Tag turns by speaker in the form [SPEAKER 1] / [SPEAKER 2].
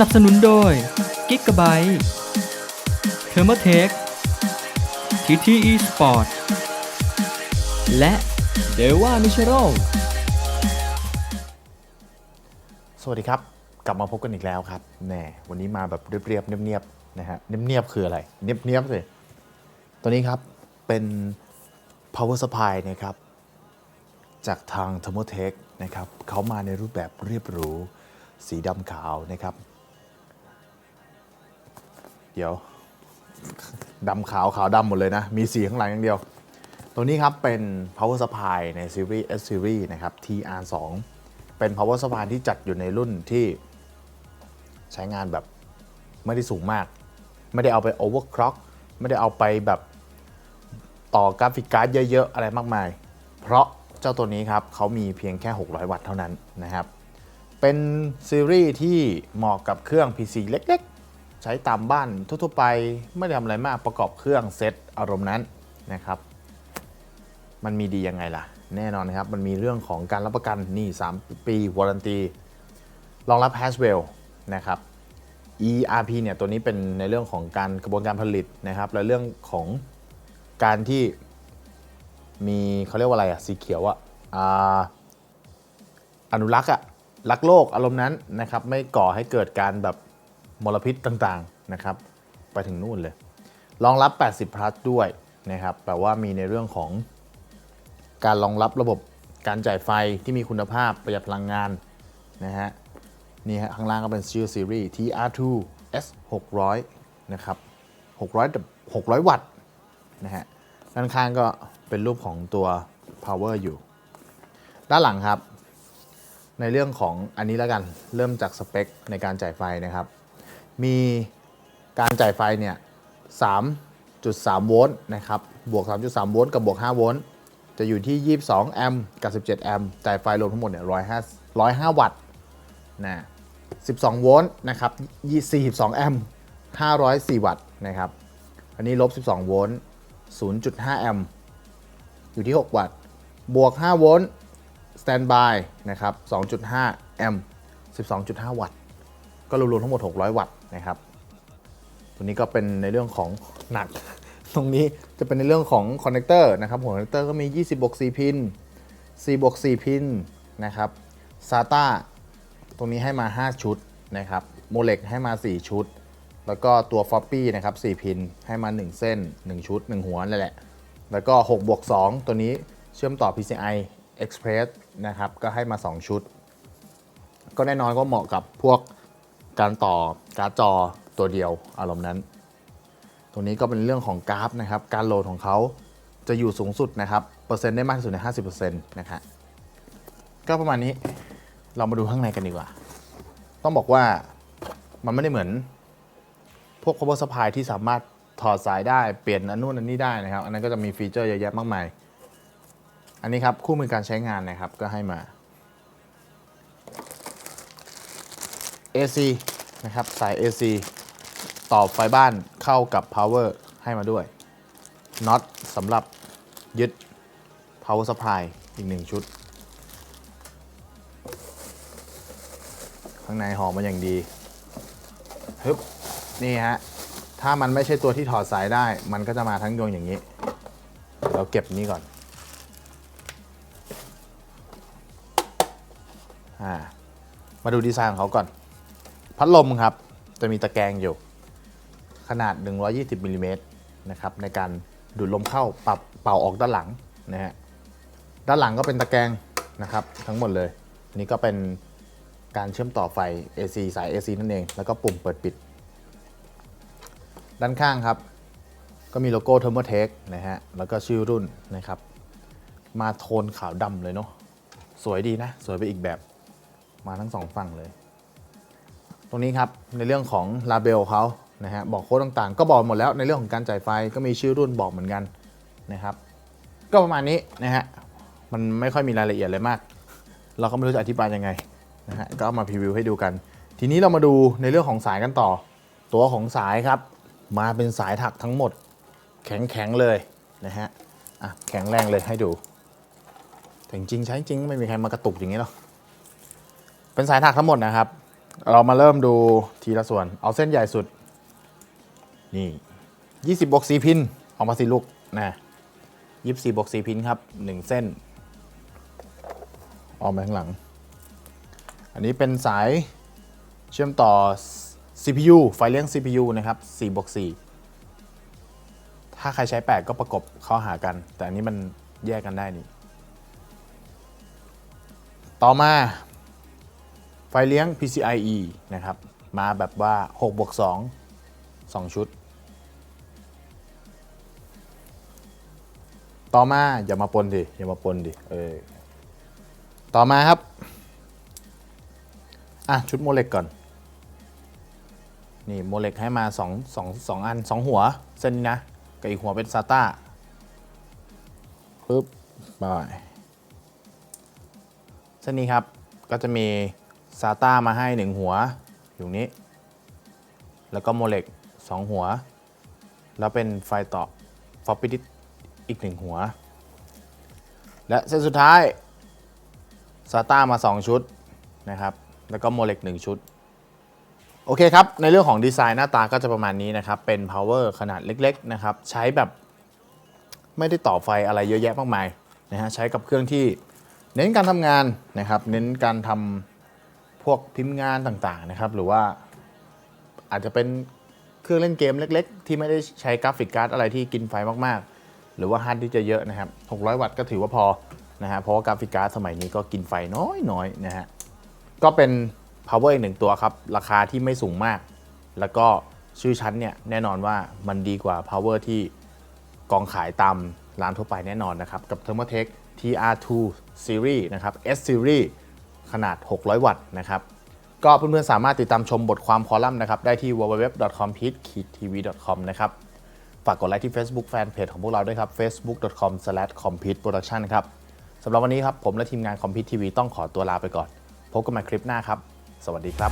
[SPEAKER 1] นับสนุนโดย g i g a b y t e t h e r m o t e c h TTE Sport และ d e w a Natural
[SPEAKER 2] สวัสดีครับ กลับมาพบกันอีกแล้วครับแน่วันนี้มาแบบเรียบๆเนียบๆนะฮะเนียบๆคืออะไร เนียบๆเลยตัวนี้ครับ เป็น power supply นะครับ จากทาง t h e r m o t e c h นะครับเขามาในรูปแบบเรียบหรูสีดำขาวนะครับ เดี๋ยวดำขาวขาวดำหมดเลยนะ มีสีข้างหลังอย่างเดียว ตัวนี้ครับเป็น power supply ในซีรีส์ S series นะครับ TR2 เป็น power supply ที่จัดอยู่ในรุ่นที่ใช้งานแบบไม่ได้สูงมาก ไม่ได้เอาไป overclock ไม่ได้เอาไปแบบต่อกราฟิกการ์ดเยอะๆ อะไรมากมาย เพราะเจ้าตัวนี้ครับเขามีเพียงแค่ 600 วัตต์เท่านั้นนะครับ เป็นซีรีส์ที่เหมาะกับเครื่อง PC เล็กๆ ช้ตามบ้านทั่วๆไปไม่ได้ทำอะไรมากประกอบเครื่องเซตอารมณ์นั้นนะครับ มันมีดียังไงล่ะ แน่นอนนะครับมันมีเรื่องของการรับประกันนี่ 3 ปีวารันตีรองรับ Haswell นะครับ ERP เนี่ยตัวนี้เป็นในเรื่องของการกระบวนการผลิตนะครับ และเรื่องของการที่มีเขาเรียกว่าอะไรอะสีเขียวอะออนุรักษ์อะรักโลกอารมณ์นั้นนะครับ ไม่ก่อให้เกิดการแบบ มลพิษต่างๆนะครับ ไปถึงนู่นเลย รองรับ 80 plus ด้วยนะครับ แปลว่ามีในเรื่องของการรองรับระบบการจ่ายไฟที่มีคุณภาพประหยัดพลังงานนะฮะ นี่ฮะข้างล่างก็เป็นชื่อซีรีส์ TR2 S 600 นะครับ600 600 วัตต์นะฮะ ด้านข้างก็เป็นรูปของตัว power อยู่ ด้านหลังครับ ในเรื่องของอันนี้แล้วกัน เริ่มจากสเปคในการจ่ายไฟนะครับ มีการจ่ายไฟเนี่ย3.3 โวลต์นะครับ บวก 3.3 โวลต์กับบวก 5 โวลต์ จะอยู่ที่ 22 แอมป์กับ 17 แอมป์ จ่ายไฟรวมทั้งหมดเนี่ย105 105 วัตต์ นะ 12 โวลต์นะครับ 42 แอมป์ 504 วัตต์นะครับ อันนี้ลบ 12 โวลต์ 0.5 แอมป์ อยู่ที่ 6 วัตต์ บวก 5 โวลต์ สแตนบายนะครับ 2.5 แอมป์ 12.5 วัตต์ ก็รวมๆทั้งหมด 600 วัตต์ นะครับตัวนี้ก็เป็นในเรื่องของหนัก ตรงนี้จะเป็นในเรื่องของคอนเนคเตอร์นะครับหัวคอนเนคเตอร์ก็มี 20บวก4พิน4บวก4พินนะครับ SATA ตรงนี้ให้มา 5 ชุดนะครับโมเลกให้มา 4 ชุด แล้วก็ตัว f o p p y นะครับ4พินให้มา 1 เส้น 1 ชุด 1 หัวนั่นแหละ แล้วก็6บวก2ตัวนี้เชื่อมต่อ PCI Express นะครับ ก็ให้มา 2 ชุด ก็แน่นอนก็เหมาะกับพวก การต่อการ์ดจอตัวเดียวอารมณ์นั้น ตรงนี้ก็เป็นเรื่องของกราฟนะครับ การโหลดของเขาจะอยู่สูงสุดนะครับ เปอร์เซ็นต์ได้มากที่สุดใน 50%นะฮะก็ประมาณนี้เรามาดูข้างในกันดีกว่า ต้องบอกว่ามันไม่ได้เหมือน พวก power supply ที่สามารถถอดสายได้เปลี่ยนอันนู้นอันนี้ได้นะครับ อันนั้นก็จะมีฟีเจอร์เยอะแยะมากมาย อันนี้ครับคู่มือการใช้งานนะครับก็ให้มา AC นะครับ สาย AC ต่อไฟบ้านเข้ากับ power ให้มาด้วยน็อตสำหรับยึด power supply อีกหนึ่งชุด ข้างในห่อมาอย่างดีฮึบนี่ฮะ ถ้ามันไม่ใช่ตัวที่ถอดสายได้ มันก็จะมาทั้งยวงอย่างนี้ เราเก็บนี้ก่อน อ่า มาดูดีไซน์ของเขาก่อน พัดลมครับ จะมีตะแกรงอยู่ ขนาด 120มิลลิเมตรนะครับในการดูดลมเข้าปรับเป่าออกด้านหลังนะฮะด้านหลังก็เป็นตะแกรงนะครับทั้งหมดเลยนนี้ก็เป็นการเชื่อมต่อไฟ AC สาย AC นั่นเอง แล้วก็ปุ่มเปิดปิด ด้านข้างครับ ก็มีโลโก้ Thermotech นะฮะแล้วก็ชื่อรุ่นนะครับ มาโทนขาวดำเลยเนาะสวยดีนะ สวยไปอีกแบบมาทั้งสองฝั่งเลย ตรงนี้ครับในเรื่องของลาเบลเขานะฮะบอกโค้ดต่างๆ ก็บอกหมดแล้วในเรื่องของการจ่ายไฟก็มีชื่อรุ่นบอกเหมือนกันนะครับ ก็ประมาณนี้นะฮะมันไม่ค่อยมีรายละเอียดเลยมาก เราก็ไม่รู้จะอธิบายยังไงนะฮะก็เอามาพรีวิวให้ดูกัน ทีนี้เรามาดูในเรื่องของสายกันต่อ ตัวของสายครับ มาเป็นสายถักทั้งหมด แข็งๆเลยนะฮะอะแข็งแรงเลยให้ดูแต่จริงใช้จริงไม่มีใครมากระตุกอย่างนี้หรอกเป็นสายถักทั้งหมดนะครับ เรามาเริ่มดูทีละส่วน เอาเส้นใหญ่สุด นี่20บบวก4พิน ออกมาสิลูกนะ24บบวก4พินครับ1เส้น ออกมาข้างหลัง อันนี้เป็นสายเชื่อมต่อ CPU ไฟเลี้ยง CPU นะครับ4บวก4ถ้าใครใช้ 8 ก็ประกบเข้าหากัน แต่อันนี้มันแยกกันได้นี่ ต่อมา ไฟเลี้ยง PCIe นะครับ มาแบบว่า6บวก2 2 ชุด ต่อมา อย่ามาปนดิ อย่ามาปนดิ เออ ต่อมาครับ อะ ชุดโมเลกก่อน นี่โมเลกให้มา2 2 2อัน 2 หัว เส้นนี้นะ กับอีกหัวเป็นซาต้าปึ๊บไปเส้นนี้ครับ ก็จะมี ซาต้ามาให้1หัวอยู่นี้ แล้วก็โมเล็ก2หัว แล้วเป็นไฟต่อฟอปปี้ดิอีก1หัว และเส้นสุดท้ายซาต้ามา 2 ชุดนะครับ แล้วก็โมเล็ก1ชุด โอเคครับ ในเรื่องของดีไซน์หน้าตาก็จะประมาณนี้นะครับ เป็น power ขนาดเล็กๆนะครับ ใช้แบบไม่ได้ต่อไฟอะไรเยอะแยะมากมายนะฮะ ใช้กับเครื่องที่เน้นการทำงานนะครับ เน้นการทำ พวกพิมพ์งานต่างๆนะครับ หรือว่าอาจจะเป็นเครื่องเล่นเกมเล็ก ๆ ที่ไม่ได้ใช้กราฟิกการ์ดอะไรที่กินไฟมากๆ หรือว่าฮาร์ดที่จะเยอะนะครับ 600 วัตต์ก็ถือว่าพอนะฮะเพราะว่ากราฟิกการ์ดสมัยนี้ก็กินไฟน้อยๆนะฮะก็เป็น power อีกหนึ่งตัวครับ ราคาที่ไม่สูงมาก แล้วก็ชื่อชั้นเนี่ยแน่นอนว่ามันดีกว่า power ที่กองขายตามร้านทั่วไปแน่นอนนะครับ กับ Thermaltake TR2 Series นะครับ S Series นาด 600 วัตต์นะครับ ก็เพื่อนๆสามารถติดตามชมบทความคอลัมน์นะครับ ได้ที่ www.compete-tv.com นะครับ ฝากกดไลค์ที่ Facebook Fanpage ของพวกเราด้วยครับ facebook.com/competeproduction ครับสำหรับวันนี้ครับ ผมและทีมงาน Compete TV ต้องขอตัวลาไปก่อน พบกันใหม่คลิปหน้าครับ สวัสดีครับ